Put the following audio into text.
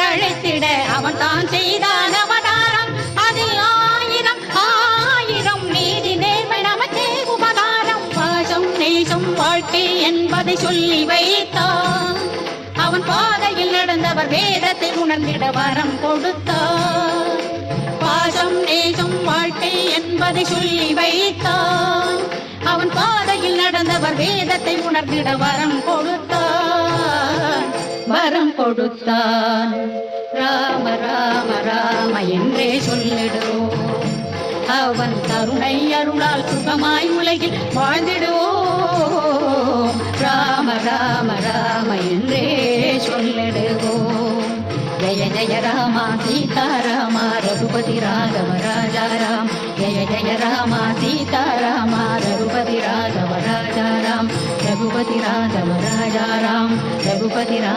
தழைத்திட அவன் தான் செய்தான் அவதாரம். அதில் ஆயிரம் ஆயிரம் நீதி நேர்மை நமக்கே உபகாரம். பாசம் நேசம் வாழ்க்கை என்பதை சொல்லி வைத்தான். அவன் பாதையில் நடந்தவர் வேதத்தை உணர்ந்திட வரம் கொடுத்தார் பாசம் நேசம் வாழ்க்கை என்பதை சொல்லி வைத்தான். அவன் பாதையில் நடந்தவர் வேதத்தை உணர்ந்திட வரம் கொடுத்தான். வரம் கொடுத்தான். ராம ராம ராம என்றே சொல்லிடுவோம். அவன் கருணை அருளால் சுகமாய் உலகில் வாழ்ந்திடுவோம். ராம ராம ராம என்றே சொல்லிடுவோம். ஜய ஜய ராமா சீதாராமா ரகுபதி ராகவ ராஜா ராம். ஜய ஜய ராமா சீதாராமா ரகுபதி ராகவ ராஜா ராம். ரகுபதி ராகவ ராஜா ராம். ரகுபதி ரா